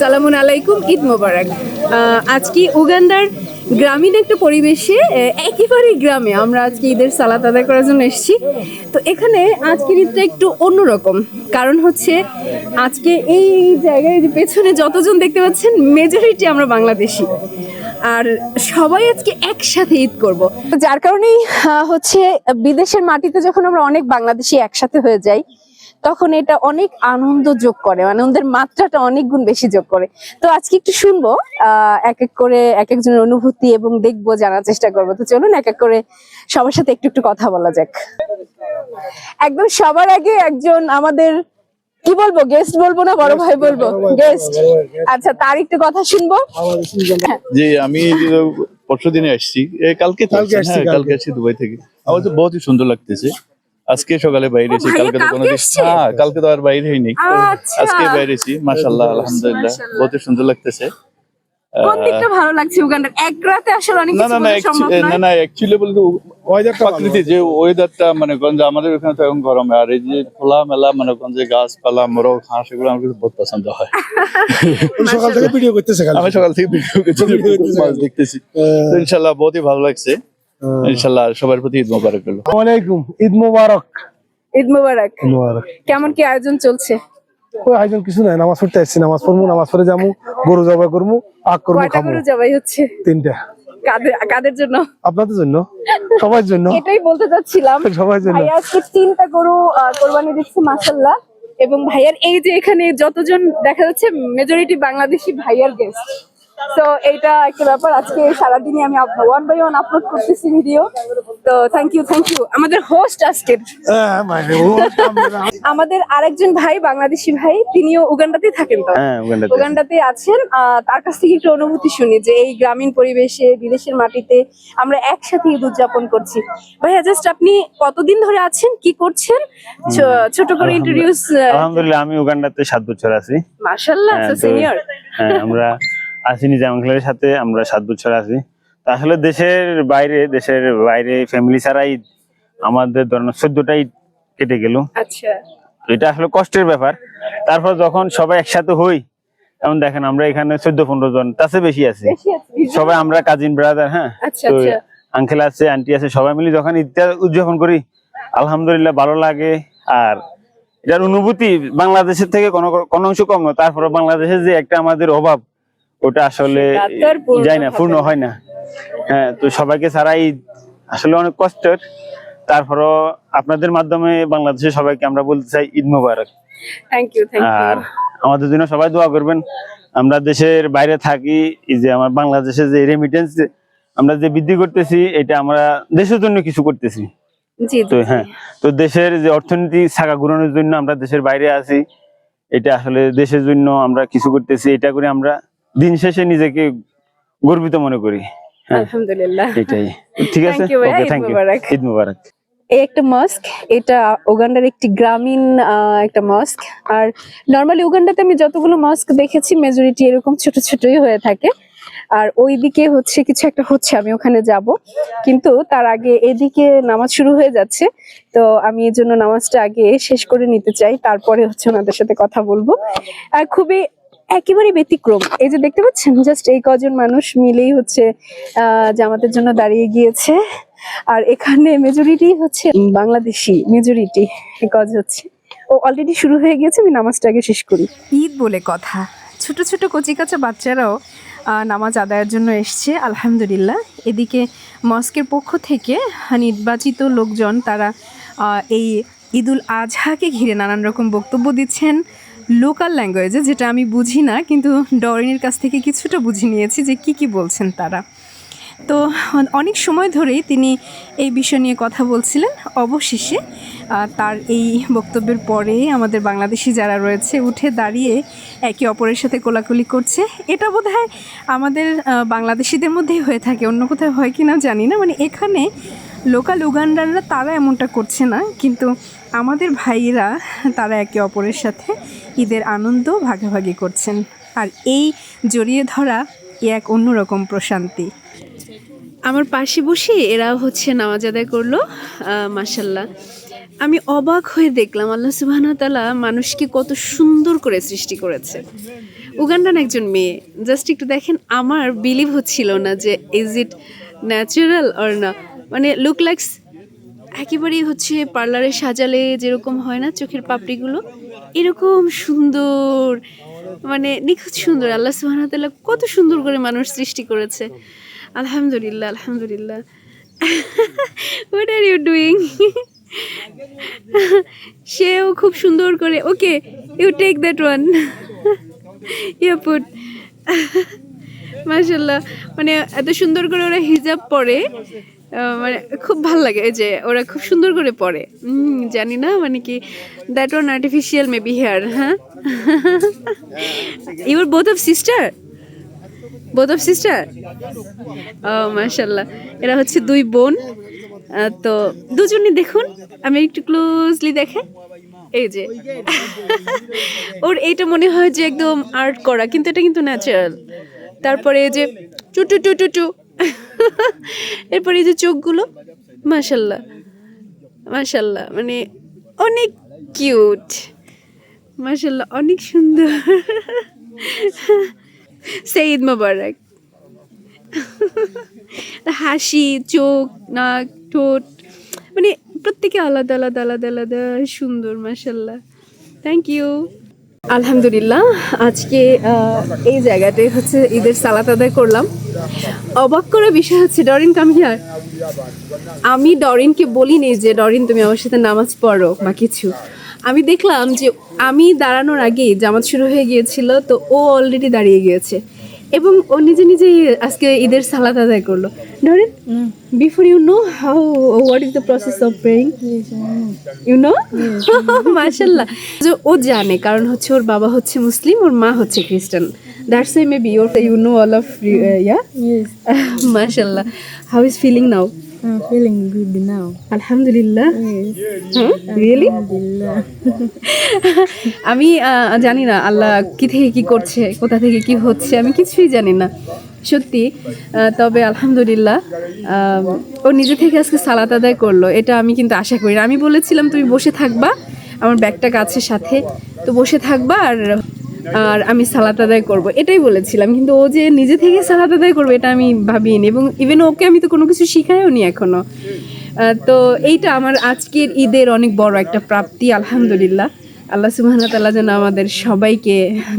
সালামুন আলাইকুম, ঈদ মোবারক। আজকে উগান্ডার গ্রামীণ একটা পরিবেশে একেবারে গ্রামে আমরা আজকে ঈদের সালাত আদায় করার জন্য এসেছি। তো এখানে আজকের ঈদটা একটু অন্যরকম। কারণ হচ্ছে আজকে এই জায়গায় পেছনে যতজন দেখতে পাচ্ছেন মেজরিটি আমরা বাংলাদেশি। আর সবাই আজকে একসাথে ঈদ করব। যার কারণেই হচ্ছে বিদেশের মাটিতে যখন আমরা অনেক বাংলাদেশি একসাথে হয়ে যাই তখন এটা অনেক আনন্দ যোগ করে মানে আনন্দের মাত্রাটা অনেক গুণ বেশি যোগ করে। তো আজকে একটু শুনব আহ, এক এক করে এক একজনের অনুভূতি এবং দেখব জানার চেষ্টা করব। তো চলুন এক এক করে সবার সাথে একটু একটু কথা বলা যাক। একদম সবার আগে একজন আমাদের কি বলব গেস্ট বলব না বড় ভাই বলব? গেস্ট আচ্ছা তার একটু কথা শুনব। জি আমি পরশু দিনে আসছি কালকে কালকে আসছি, হ্যাঁ কালকে। আসছি দুবাই থেকে। আমার তো বহুত সুন্দর লাগতেছে। আজকে সকালে বাইরে কালকে তো কোনো কালকে হ্যাঁ কালকে তো আর বাইরে হয়নি। আচ্ছা। আজকে বাইরেছি এসেছি মাশাল্লাহ আলহামদুলিল্লাহ। বহুত সুন্দর লাগতেছে। কোন ভালো লাগছে উগান্ডার? এক রাতে আসলে অনেক না কিছু না না বোঝা সম্ভব না নয়। না অ্যাকচুয়ালি বলতে ওয়েদারটা প্রাকৃতিক যে ওয়েদারটা মানে করেন যে আমাদের ওখানে তো এখন গরমে আর এই যে খোলা মেলা মানে করেন যে গাছপালা মোরগ হাঁস এগুলো আমার বহুত পছন্দ হয়। সকাল থেকে ভিডিও করতেছে আমি সকাল থেকে ভিডিও মাছ দেখতেছি। ইনশাল্লাহ বহুতই ভালো লাগছে। ইনশাল্লাহ সবার প্রতি ঈদ মোবারক হলো আসসালামাইকুম ঈদ মোবারক। ঈদ মোবারক। মোবারক। কেমন কি আয়োজন চলছে? ওই আয়োজন কিছু নাই নামাজ পড়তে আসছি নামাজ পড়ব নামাজ পড়ে যাব গরু জবাই করব আগ করব খাব। গরু জবাই হচ্ছে? তিনটা। কাদের কাদের জন্য? আপনাদের জন্য? সবার জন্য? এটাই বলতে চাচ্ছিলাম। সবার জন্য। আজকে তিনটা গরু আহ, কোরবানি দিচ্ছে মাসাল্লাহ এবং ভাইয়ার এই যে এখানে যতজন দেখা যাচ্ছে মেজরিটি বাংলাদেশি ভাইয়ার গেস্ট তো এইটা একটা ব্যাপার। আজকে সারাদিনই আমি ওয়ান বাই ওয়ান আপলোড করতেছি ভিডিও তো থ্যাংক ইউ থ্যাংক ইউ আমাদের হোস্ট আজকের। হ্যাঁ, মানে আমাদের আরেকজন ভাই বাংলাদেশি ভাই তিনিও উগান্ডাতেই থাকেন তো? হ্যাঁ উগান্ডাতে আছেন। আহ, তার কাছ থেকে একটু অনুভূতি শুনি যে এই গ্রামীণ পরিবেশে বিদেশের মাটিতে আমরা একসাথে ঈদ উদযাপন করছি। ভাইয়া জাস্ট আপনি কতদিন ধরে আছেন? কি করছেন? ছোট করে ইন্ট্রোডিউস আলহামদুলিল্লাহ আমি উগান্ডাতে সাত বছর আছি। মাশাআল্লাহ সিনিয়র হ্যাঁ আমরা আছি নিজাম আঙ্কেলের সাথে আমরা সাত বছর আছি। তো আসলে দেশের বাইরে দেশের বাইরে ফ্যামিলি ছাড়াই আমাদের ধরেন চোদ্দটা ঈদ কেটে গেল। আচ্ছা। এটা আসলে কষ্টের ব্যাপার। তারপর যখন সবাই একসাথে হই যেমন দেখেন আমরা এখানে চোদ্দ পনেরো জন তার চেয়ে বেশি আছি। সবাই আমরা কাজিন ব্রাদার হ্যাঁ? আচ্ছা তো আচ্ছা। আঙ্কেল আছে আন্টি আছে সবাই মিলে যখন ঈদটা উদযাপন করি আলহামদুলিল্লাহ ভালো লাগে। আর এটার অনুভূতি বাংলাদেশের থেকে কোনো কোনো অংশ কম নয় তারপরে বাংলাদেশের যে একটা আমাদের অভাব ওটা আসলে যায় না পূর্ণ হয় না। হ্যাঁ তো সবাইকে ছাড়াই আসলে অনেক কষ্টের। তারপরও আপনাদের মাধ্যমে বাংলাদেশের সবাইকে আমরা বলতে চাই ঈদ মুবারক। থ্যাংক ইউ থ্যাংক আর আমাদের জন্য সবাই দোয়া করবেন। আমরা দেশের বাইরে থাকি এই যে আমার বাংলাদেশে যে রেমিটেন্স আমরা যে বৃদ্ধি করতেছি এটা আমরা দেশের জন্য কিছু করতেছি। তো হ্যাঁ তো দেশের যে অর্থনীতি ছাগা ঘুরানোর জন্য আমরা দেশের বাইরে আছি এটা আসলে দেশের জন্য আমরা কিছু করতেছি এটা করে আমরা দিন শেষে নিজেকে গর্বিত মনে করি। হ্যাঁ আলহামদুলিল্লাহ। এটাই। ঠিক আছে? Thank you ভাইয়া, ওকে থ্যাংক ইউ ঈদ মুবারক। এই একটা মস্ক এটা উগান্ডার একটি গ্রামীণ একটা মস্ক আর নর্মালি উগান্ডাতে আমি যতগুলো মস্ক দেখেছি মেজরিটি এরকম ছোট ছোটই হয়ে থাকে। আর ওইদিকে হচ্ছে কিছু একটা হচ্ছে আমি ওখানে যাব। কিন্তু তার আগে এদিকে নামাজ শুরু হয়ে যাচ্ছে। তো আমি এই জন্য নামাজটা আগে শেষ করে নিতে চাই। তারপরে হচ্ছে ওনাদের সাথে কথা বলব। আর খুবই একেবারে ব্যতিক্রম। এই যে দেখতে পাচ্ছেন জাস্ট এই কজন মানুষ মিলেই হচ্ছে জামাতের জন্য দাঁড়িয়ে গিয়েছে। আর এখানে মেজরিটি হচ্ছে বাংলাদেশি মেজরিটি কজ হচ্ছে। ও অলরেডি শুরু হয়ে গেছে আমি নামাজটা আগে শেষ করি। ঈদ বলে কথা। ছোট ছোট কচিকাচা বাচ্চারাও নামাজ আদায়ের জন্য এসছে, আলহামদুলিল্লাহ। এদিকে মস্কের পক্ষ থেকে নির্বাচিত লোকজন, তারা এই ঈদুল আজহাকে ঘিরে নানান রকম বক্তব্য দিচ্ছেন। লোকাল ল্যাঙ্গুয়েজে, যেটা আমি বুঝি না, কিন্তু ডরিনের কাছ থেকে কিছুটা বুঝে নিয়েছি যে কি কি বলছেন তারা। তো অনেক সময় ধরেই তিনি এই বিষয় নিয়ে কথা বলছিলেন। অবশেষে তার এই বক্তব্যের পরে আমাদের বাংলাদেশি যারা রয়েছে, উঠে দাঁড়িয়ে একে অপরের সাথে কোলাকুলি করছে। এটা বোধ আমাদের বাংলাদেশিদের মধ্যেই হয়ে থাকে। অন্য কোথাও হয় কি না জানি না। মানে এখানে লোকাল উগান্ডাররা তারা এমনটা করছে না, কিন্তু আমাদের ভাইয়েরা তারা একে অপরের সাথে ঈদের আনন্দ ভাগাভাগি করছেন। আর এই জড়িয়ে ধরা এ এক অন্যরকম প্রশান্তি। আমার পাশে বসে এরা হচ্ছে নামাজ আদায় করল মাসাল্লাহ আমি অবাক হয়ে দেখলাম, আল্লাহ সুবাহ তালা মানুষকে কত সুন্দর করে সৃষ্টি করেছে। উগান্ডান একজন মেয়ে জাস্ট একটু দেখেন, আমার বিলিভ হচ্ছিল না যে ইজ ইট ন্যাচারাল অর না মানে লুক লাইকস একেবারেই হচ্ছে পার্লারে সাজালে যেরকম হয় না, চোখের পাপড়িগুলো, এরকম সুন্দর মানে নিখুঁত সুন্দর। আল্লাহ সুহানাতাল্লাহ কত সুন্দর করে মানুষ সৃষ্টি করেছে। আলহামদুলিল্লাহ আলহামদুলিল্লাহ। হোয়াট আর ইউ ডুইং সেও খুব সুন্দর করে, okay you take that one you put মাশাল্লাহ মানে এত সুন্দর করে ওরা হিজাব পরে মানে খুব ভালো লাগে যে ওরা খুব সুন্দর করে পরে জানি না মানে কি that one artificial maybe hair হ্যাঁ? Your both of sister both of sister ও মাশাল্লাহ এরা হচ্ছে দুই বোন। তো দুজনই দেখুন, আমি একটু ক্লোজলি দেখে। এই যে। ওর এইটা মনে হয় যে একদম আর্ট করা, কিন্তু এটা কিন্তু ন্যাচারাল তারপরে এই যে two two two two two. এরপরে এই যে চোখগুলো মাশাল্লাহ মাশাল্লাহ মানে অনেক কিউট মাশাল্লাহ অনেক সুন্দর। সঈদ মোবারক। হাসি, চোখ, নাক, ঠোঁট মানে প্রত্যেকে আলাদা আলাদা আলাদা আলাদা সুন্দর মাসাল্লাহ থ্যাংক ইউ আলহামদুলিল্লাহ, আজকে এই জায়গাতে হচ্ছে ঈদের সালাত আদায় করলাম। অবাক করা বিষয় হচ্ছে, ডরিন কাম হিয়ার আমি ডরিনকে বলিনি যে, ডরিন, তুমি আমার সাথে নামাজ পড়ো বা কিছু। আমি দেখলাম যে, আমি দাঁড়ানোর আগেই জামাত শুরু হয়ে গিয়েছিল, তো ও অলরেডি দাঁড়িয়ে গিয়েছে। এবং ও নিজে নিজেই আজকে ঈদের সালাদ আদায় করল। ধরেন before you know how what is the process of praying you know মার্শাল্লাহ যে ও জানে কারণ হচ্ছে ওর বাবা হচ্ছে মুসলিম ওর মা হচ্ছে খ্রিস্টান। That's why maybe or you know all of yeah Yes, মাশাল্লাহ how is feeling now I'm feeling good now. আলহামদুলিল্লাহ Yes, রিয়েলি Alhamdulillah. আমি জানি না আল্লাহ কি থেকে কি করছে কোথা থেকে কি হচ্ছে আমি কিছুই জানি না। সত্যি তবে আলহামদুলিল্লাহ ও নিজে থেকে আজকে সালাত আদায় করল এটা আমি কিন্তু আশা করি না। আমি বলেছিলাম তুমি বসে থাকবা আমার ব্যাগটা গাছের সাথে তো বসে থাকবা আর আর আমি সালাত আদায় করব, এটাই বলেছিলাম। কিন্তু ও যে নিজে থেকে সালাত আদায় করবে, এটা আমি ভাবিনি। এবং ইভেন ওকে আমি তো কোনো কিছু শিখাইও নি এখনও। তো এইটা আমার আজকের ঈদের অনেক বড় একটা প্রাপ্তি, আলহামদুলিল্লাহ। আল্লাহ সুবহানাহু তাআলা যেন আমাদের সবাইকে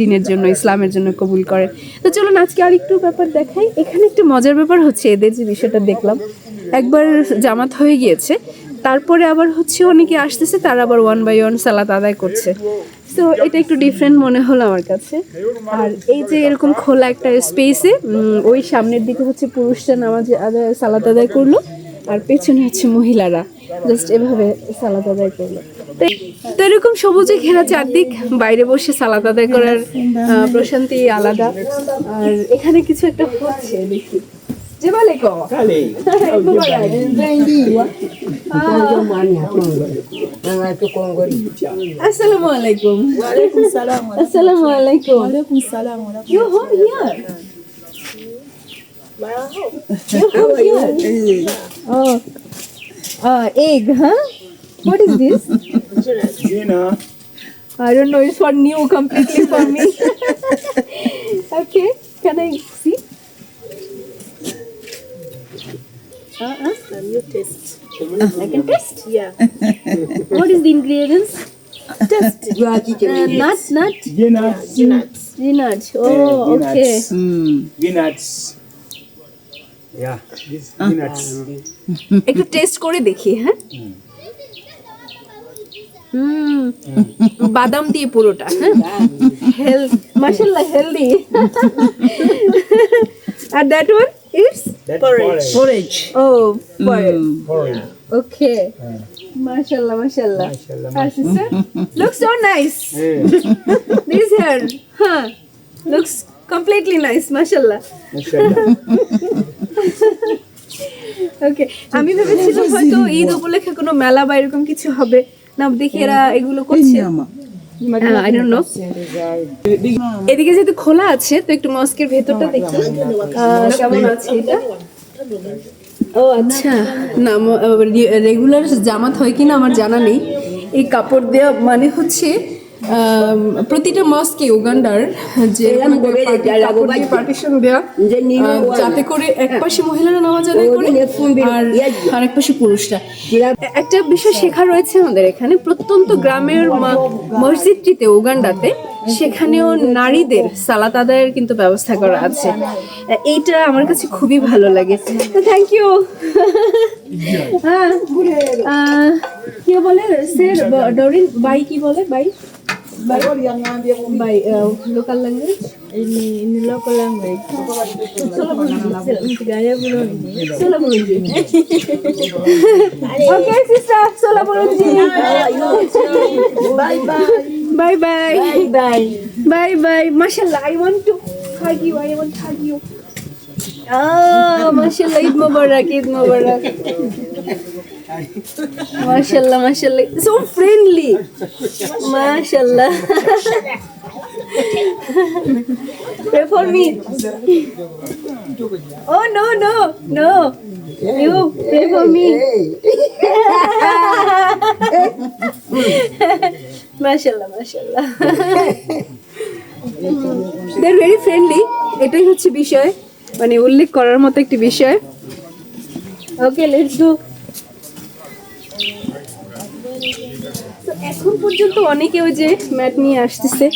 দিনের জন্য, ইসলামের জন্য কবুল করে। তো চলুন আজকে আর একটু ব্যাপার দেখাই। এখানে একটু মজার ব্যাপার হচ্ছে এদের যে বিষয়টা দেখলাম। একবার জামাত হয়ে গিয়েছে, তারপরে আবার হচ্ছে অনেকে আসতেছে, তারা আবার ওয়ান বাই ওয়ান সালাত আদায় করছে। তো এটা একটু ডিফারেন্ট মনে হলো আমার কাছে। আর এই যে এরকম খোলা একটা স্পেসে ওই সামনের দিকে হচ্ছে পুরুষরা নামাজ আদায় সালাদ আদায় করল, আর পেছনে হচ্ছে মহিলারা জাস্ট এভাবে সালাদ আদায় করল। তো এরকম সবুজে ঘেরা চারদিক, বাইরে বসে সালাদ আদায় করার প্রশান্তি আলাদা। আর এখানে কিছু একটা হচ্ছে দেখি। Llévale co. Dale. Assalamu alaikum. Assalamu alaikum. Alaikum salam. You're home here. My home. You're home egg, huh? What is this? I don't know. It's for new completely for me. okay. Can I? see? Uh-uh. You taste. I can taste. Yeah. What is the ingredients? Taste. You are teaching Uh, nut, nut, Nuts. peanut. Oh, okay. peanuts. Yeah, this peanuts. একটু taste করে দেখি হ্যাঁ হুম বাদাম দিয়ে পুরোটা হ্যাঁ health মাশাআল্লাহ healthy আর that one it's That's porridge. Porridge. ও পরেজ Porridge. ওকে মাশাআল্লাহ মাশাআল্lah Mashallah. R sister looks so nice Yeah. This hair হ্যাঁ লুকস কমপ্লিটলি নাইস মাশাআল্লাহ Mashallah. ওকে আমি ভেবেছিলাম হয়তো ঈদ উপলক্ষে কোনো মেলা বা এরকম কিছু হবে না দেখি এরা এগুলো করছে আই ডোন্ট নো এদিকে যেহেতু খোলা আছে তো একটু মস্কের ভেতরটা দেখি। কেমন আছে এটা? ও আচ্ছা। না রেগুলার জামাত হয় কিনা আমার জানা নেই। এই কাপড় দেওয়া মানে হচ্ছে প্রতিটা মস্কে উগান্ডার যে। পার্টিশন। যাতে করে এক পাশে মহিলারা নামাজ আদায় করে আর আরেক পাশে পুরুষরা। একটা বিষয় শেখা রয়েছে আমাদের এখানে। প্রত্যন্ত গ্রামের ম- মসজিদটিতে উগান্ডাতে সেখানেও নারীদের সালাত আদায়ের কিন্তু ব্যবস্থা করা আছে। এইটা আমার কাছে খুবই ভালো লাগে। থ্যাংক ইউ হ্যাঁ। আহ, কি বলে? স্যার ডরিন বাই কি বলে? Bye? Language Ini ini local language. Gaya belum ini. Sola Burunji. okay, sister. Sola Bye bye. Bye bye. Bye bye. Bye bye. Mashallah, I want to hug you. I want to hug you. Ah, mashallah, Eid Mubarak, Eid Mubarak. মাশাল্লাহ মাশাল্লাহ so friendly মাশাল্লাহ pray for me ও oh, no no no you pray for me মাশাল্লাহ মাশাল্লাহ দে very friendly এটাই হচ্ছে বিষয়। মানে উল্লেখ করার মতো একটি বিষয়। ওকে লেটস ডু এখন পর্যন্ত অনেকে ওই যে ম্যাট নিয়ে আসতেছে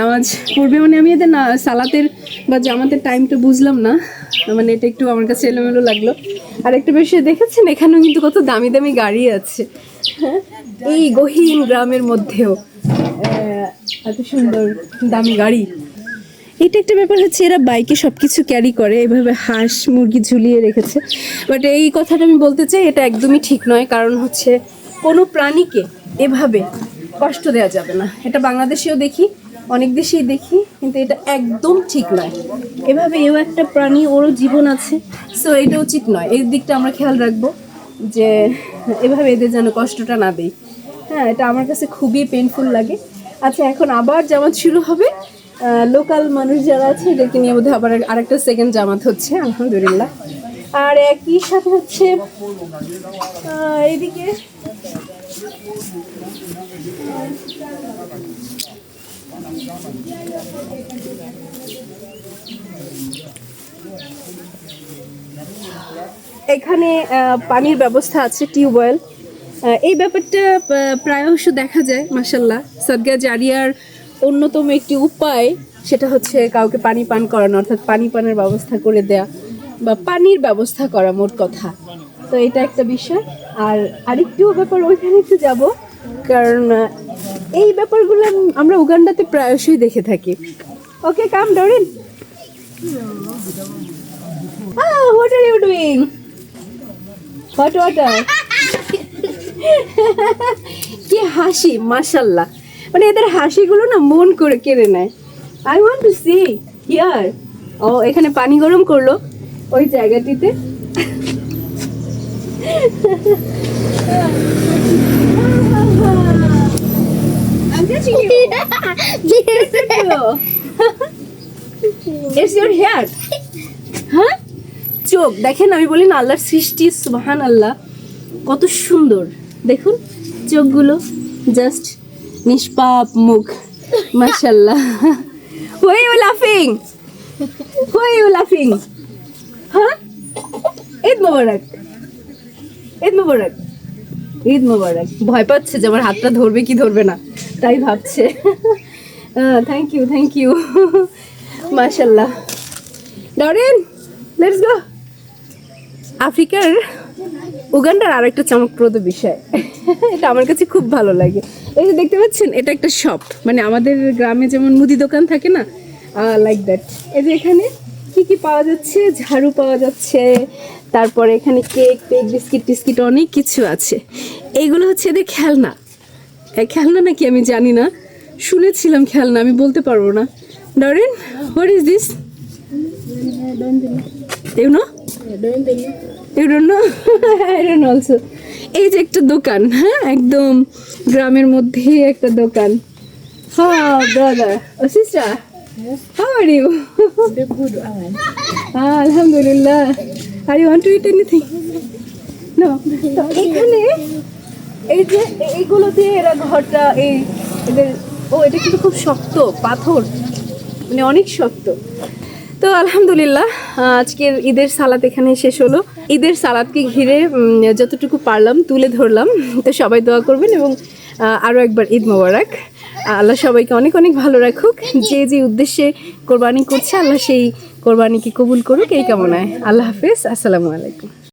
নামাজ পড়বে মানে আমি এদের না সালাতের বা জামাতের টাইমটা বুঝলাম না মানে এটা একটু আমার কাছে এলোমেলো লাগল। আর একটা বিষয় দেখেছেন? এখানেও কিন্তু কত দামি দামি গাড়ি আছে। হ্যাঁ? এই গহীন গ্রামের মধ্যেও এত সুন্দর দামি গাড়ি। এটা একটা ব্যাপার হচ্ছে, এরা বাইকে সব কিছু ক্যারি করে, এভাবে হাঁস মুরগি ঝুলিয়ে রেখেছে। বাট এই কথাটা আমি বলতে চাই, এটা একদমই ঠিক নয়। কারণ হচ্ছে, কোনো প্রাণীকে এভাবে কষ্ট দেওয়া যাবে না। এটা বাংলাদেশেও দেখি, অনেক দেশেই দেখি, কিন্তু এটা একদম ঠিক নয়। এভাবে এও একটা প্রাণী, ওরও জীবন আছে। সো এটা উচিত নয়। এই দিকটা আমরা খেয়াল রাখব যে, এভাবে এদের যেন কষ্টটা না দেই। হ্যাঁ এটা আমার কাছে খুবই পেনফুল লাগে। আচ্ছা এখন আবার জামাত শুরু হবে। লোকাল মানুষ যারা আছে, এদেরকে নিয়ে বোধহয় আবার আরেকটা সেকেন্ড জামাত হচ্ছে, আলহামদুলিল্লাহ। আর একই সাথে হচ্ছে এদিকে, এখানে পানির ব্যবস্থা আছে টিউবওয়েল এই ব্যাপারটা প্রায়শ দেখা যায় মাসাল্লাহ সদগা জারিয়ার অন্যতম একটি উপায় সেটা হচ্ছে কাউকে পানি পান করানো, অর্থাৎ পানি পানের ব্যবস্থা করে দেয়া বা পানির ব্যবস্থা করা মোট কথা। তো এটা একটা বিষয়। আর আরেকটু ব্যাপার ওইখানে একটু যাব, কারণ এই ব্যাপারগুলো আমরা উগান্ডাতে প্রায়শই দেখে থাকি। Okay, come, Doreen. what are you doing? Hot water কি হাসি, মাশাল্লাহ। মানে এদের হাসিগুলো না মন করে কেড়ে নেয়। I want to see here ও, এখানে পানি গরম করল ওই জায়গাটিতে. হ্যাঁ চোখ, দেখেন, আমি বলি না, আল্লাহর সৃষ্টি সুবাহান আল্লাহ কত সুন্দর। দেখুন, চোখগুলো জাস্ট নিষ্পাপ মুখ। মাশাল্লাহ Why are you laughing? You laughing? হ্যাঁ ঈদ মোবারক। ঈদ মোবারক। ঈদ মোবারক। ভয় পাচ্ছে যে আমার হাতটা ধরবে কি ধরবে না। তাই ভাবছে। থ্যাংক ইউ থ্যাংক ইউ মাশাল্লাহ ডরেন লেটস গো আফ্রিকার উগান্ডার আর একটা চমকপ্রদ বিষয়। এটা আমার কাছে খুব ভালো লাগে। এই যে দেখতে পাচ্ছেন এটা একটা শপ মানে আমাদের গ্রামে যেমন মুদি দোকান থাকে না লাইক দ্যাট এই যে এখানে কি কি পাওয়া যাচ্ছে? ঝাড়ু পাওয়া যাচ্ছে তারপরে এখানে কেক পেক বিস্কিট টিস্কিট অনেক কিছু আছে। এইগুলো হচ্ছে এদের খেলনা। খেলনা নাকি আমি জানি না। শুনেছিলাম খেলনা আমি বলতে পারব না। Doreen what is this you know you don't know I don't also এই যে একটা দোকান হ্যাঁ? একদম গ্রামের মধ্যে একটা দোকান। হ্যাঁ ব্রাদার ও সিস্টার হাউ আর ইউ আলহামদুলিল্লাহ। Are you want to eat anything no এখানে এই যে এইগুলো দিয়ে এরা ঘরটা, এই এদের, ও, এটা কিন্তু খুব শক্ত, পাথর। মানে অনেক শক্ত। তো আলহামদুলিল্লাহ আজকের ঈদের সালাদ এখানে শেষ হলো। ঈদের সালাদকে ঘিরে যতটুকু পারলাম তুলে ধরলাম। তো সবাই দোয়া করবেন এবং আরও একবার ঈদ মোবারক। আল্লাহ সবাইকে অনেক অনেক ভালো রাখুক। যে যে উদ্দেশ্যে কোরবানি করছে, আল্লাহ সেই কোরবানিকে কবুল করুক। এই কামনায় আল্লাহ হাফিজ। আসসালামু আলাইকুম।